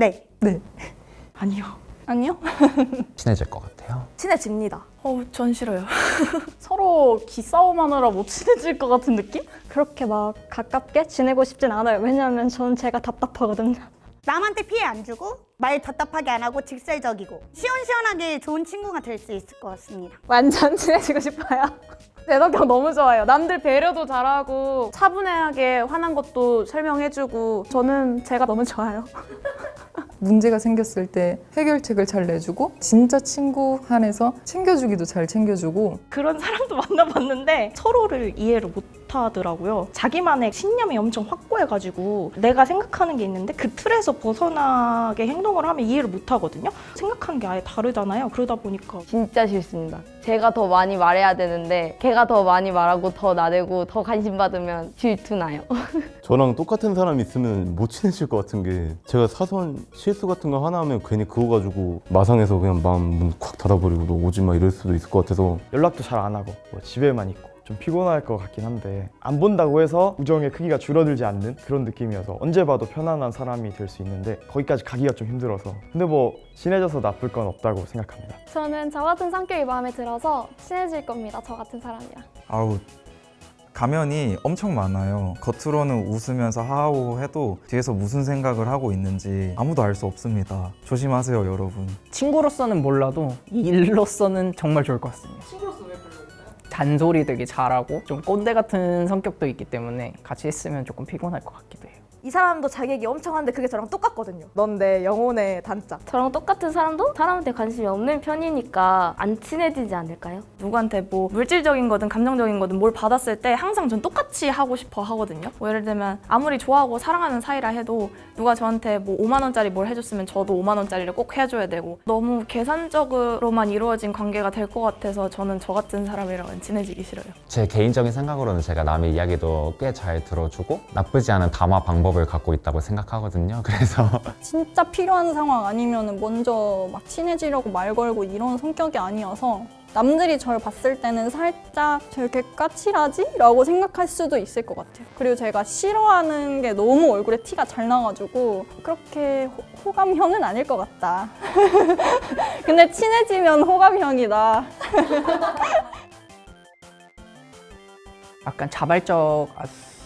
네. 네. 아니요. 아니요. 친해질 것 같아요. 친해집니다. 어, 전 싫어요. 서로 기싸움하느라 못 친해질 것 같은 느낌? 그렇게 막 가깝게 지내고 싶진 않아요. 왜냐하면 저는 제가 답답하거든요. 남한테 피해 안 주고 말 답답하게 안 하고 직설적이고 시원시원하게 좋은 친구가 될 수 있을 것 같습니다. 완전 친해지고 싶어요. 제 성격 너무 좋아요. 남들 배려도 잘하고 차분하게 화난 것도 설명해주고 저는 제가 너무 좋아요. 문제가 생겼을 때 해결책을 잘 내주고 진짜 친구 한에서 챙겨주기도 잘 챙겨주고 그런 사람도 만나봤는데 서로를 이해를 못 하더라고요. 자기만의 신념이 엄청 확고해가지고 내가 생각하는 게 있는데 그 틀에서 벗어나게 행동을 하면 이해를 못 하거든요. 생각하는 게 아예 다르잖아요. 그러다 보니까 진짜 싫습니다. 제가 더 많이 말해야 되는데 걔가 더 많이 말하고 더 나대고 더 관심 받으면 질투나요. 저랑 똑같은 사람이 있으면 못 친해질 것 같은 게 제가 사소한 실수 같은 거 하나 하면 괜히 그거 가지고 마상에서 그냥 마음 문 콱 닫아버리고 너 오지 마 이럴 수도 있을 것 같아서 연락도 잘 안 하고 뭐 집에만 있고 좀 피곤할 것 같긴 한데 안 본다고 해서 우정의 크기가 줄어들지 않는 그런 느낌이어서 언제 봐도 편안한 사람이 될 수 있는데 거기까지 가기가 좀 힘들어서 근데 뭐 친해져서 나쁠 건 없다고 생각합니다. 저는 저 같은 성격이 마음에 들어서 친해질 겁니다. 저 같은 사람이랑. 아우 가면이 엄청 많아요. 겉으로는 웃으면서 하하호 해도 뒤에서 무슨 생각을 하고 있는지 아무도 알 수 없습니다. 조심하세요, 여러분. 친구로서는 몰라도 일로서는 정말 좋을 것 같습니다. 친구로서? 잔소리 되게 잘하고 좀 꼰대 같은 성격도 있기 때문에 같이 있으면 조금 피곤할 것 같기도 해요. 이 사람도 자기 얘기 엄청 하는데 그게 저랑 똑같거든요. 넌 내 영혼의 단짝. 저랑 똑같은 사람도 사람한테 관심이 없는 편이니까 안 친해지지 않을까요? 누구한테 뭐 물질적인 거든 감정적인 거든 뭘 받았을 때 항상 전 똑같이 하고 싶어 하거든요. 뭐 예를 들면 아무리 좋아하고 사랑하는 사이라 해도 누가 저한테 뭐 5만 원짜리 뭘 해줬으면 저도 5만 원짜리를 꼭 해줘야 되고 너무 계산적으로만 이루어진 관계가 될 것 같아서 저는 저 같은 사람이랑은 친해지기 싫어요. 제 개인적인 생각으로는 제가 남의 이야기도 꽤 잘 들어주고 나쁘지 않은 담화 방법 을 갖고 있다고 생각하거든요. 그래서 진짜 필요한 상황 아니면 먼저 막 친해지려고 말 걸고 이런 성격이 아니어서 남들이 저를 봤을 때는 살짝 저렇게 까칠하지? 라고 생각할 수도 있을 것 같아요. 그리고 제가 싫어하는 게 너무 얼굴에 티가 잘 나가지고 그렇게 호, 호감형은 아닐 것 같다. 근데 친해지면 호감형이다. 약간 자발적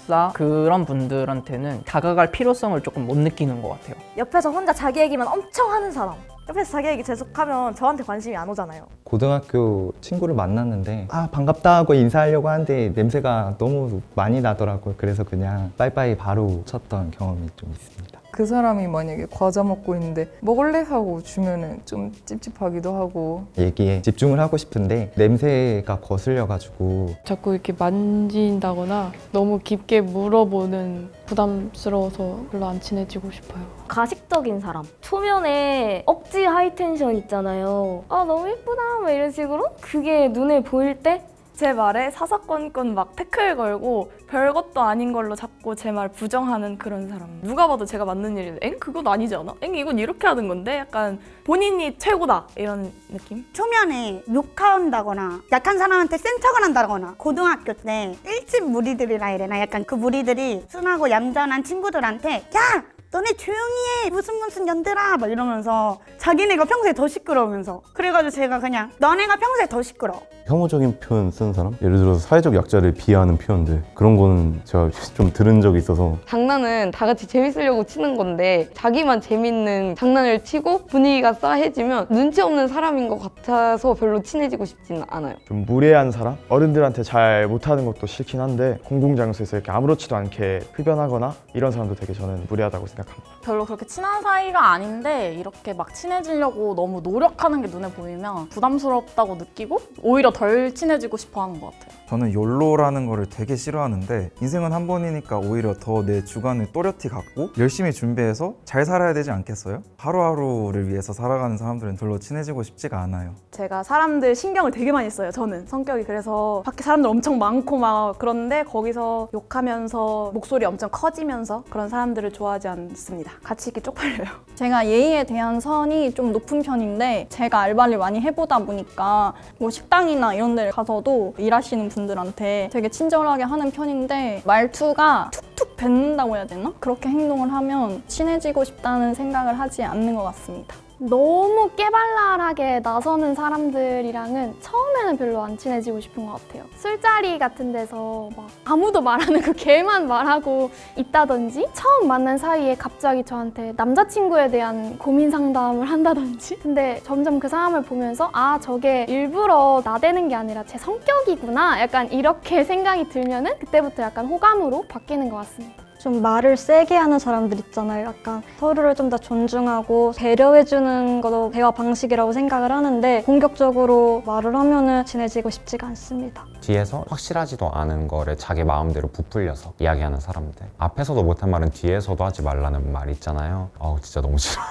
아싸 그런 분들한테는 다가갈 필요성을 조금 못 느끼는 것 같아요. 옆에서 혼자 자기 얘기만 엄청 하는 사람. 옆에서 자기 얘기 계속하면 저한테 관심이 안 오잖아요. 고등학교 친구를 만났는데 아 반갑다 하고 인사하려고 하는데 냄새가 너무 많이 나더라고요. 그래서 그냥 빠이빠이 바로 쳤던 경험이 좀 있습니다. 그 사람이 만약에 과자 먹고 있는데 먹을래 하고 주면은 좀 찝찝하기도 하고 얘기에 집중을 하고 싶은데 냄새가 거슬려가지고 자꾸 이렇게 만진다거나 너무 깊게 물어보는 부담스러워서 별로 안 친해지고 싶어요. 가식적인 사람. 초면에 억지 하이텐션 있잖아요. 아 너무 예쁘다 뭐 이런 식으로 그게 눈에 보일 때 제 말에 사사건건 막 태클 걸고 별것도 아닌 걸로 자꾸 제 말 부정하는 그런 사람. 누가 봐도 제가 맞는 일인데 엥? 그건 아니지 않아? 엥? 이건 이렇게 하는 건데? 약간 본인이 최고다 이런 느낌? 초면에 욕한다거나 약한 사람한테 센 척을 한다거나 고등학교 때 일집 무리들이라 되나 약간 그 무리들이 순하고 얌전한 친구들한테 야 너네 조용히 해 무슨 무슨 년들아 막 이러면서 자기네가 평소에 더 시끄러우면서 그래가지고 제가 그냥 너네가 평소에 더 시끄러워 혐오적인 표현 쓰는 사람? 예를 들어서 사회적 약자를 비하하는 표현들 그런 거는 제가 좀 들은 적이 있어서 장난은 다 같이 재밌으려고 치는 건데 자기만 재밌는 장난을 치고 분위기가 싸해지면 눈치 없는 사람인 것 같아서 별로 친해지고 싶지는 않아요. 좀 무례한 사람? 어른들한테 잘 못하는 것도 싫긴 한데 공공장소에서 이렇게 아무렇지도 않게 흡연하거나 이런 사람도 되게 저는 무례하다고 생각합니다. 별로 그렇게 친한 사이가 아닌데 이렇게 막 친해지려고 너무 노력하는 게 눈에 보이면 부담스럽다고 느끼고 오히려 덜 친해지고 싶어 하는 것 같아요. 저는 욜로라는 거를 되게 싫어하는데 인생은 한 번이니까 오히려 더 내 주관을 또렷히 갖고 열심히 준비해서 잘 살아야 되지 않겠어요? 하루하루를 위해서 살아가는 사람들은 별로 친해지고 싶지가 않아요. 제가 사람들 신경을 되게 많이 써요. 저는 성격이 그래서 밖에 사람들 엄청 많고 막 그런데 거기서 욕하면서 목소리 엄청 커지면서 그런 사람들을 좋아하지 않습니다. 같이 있기 쪽팔려요. 제가 예의에 대한 선이 좀 높은 편인데 제가 알바를 많이 해보다 보니까 뭐 식당이나 이런 데 가서도 일하시는 분들한테 되게 친절하게 하는 편인데 말투가 툭툭 뱉는다고 해야 되나? 그렇게 행동을 하면 친해지고 싶다는 생각을 하지 않는 것 같습니다. 너무 깨발랄하게 나서는 사람들이랑은 처음에는 별로 안 친해지고 싶은 것 같아요. 술자리 같은 데서 막 아무도 말하는 그 걔만 말하고 있다든지 처음 만난 사이에 갑자기 저한테 남자친구에 대한 고민 상담을 한다든지 근데 점점 그 사람을 보면서 아 저게 일부러 나대는 게 아니라 제 성격이구나 약간 이렇게 생각이 들면은 그때부터 약간 호감으로 바뀌는 것 같습니다. 좀 말을 세게 하는 사람들 있잖아요. 약간 서로를 좀 더 존중하고 배려해주는 것도 대화 방식이라고 생각을 하는데 공격적으로 말을 하면은 친해지고 싶지가 않습니다. 뒤에서 확실하지도 않은 거를 자기 마음대로 부풀려서 이야기하는 사람들 앞에서도 못한 말은 뒤에서도 하지 말라는 말 있잖아요 어우 진짜 너무 싫어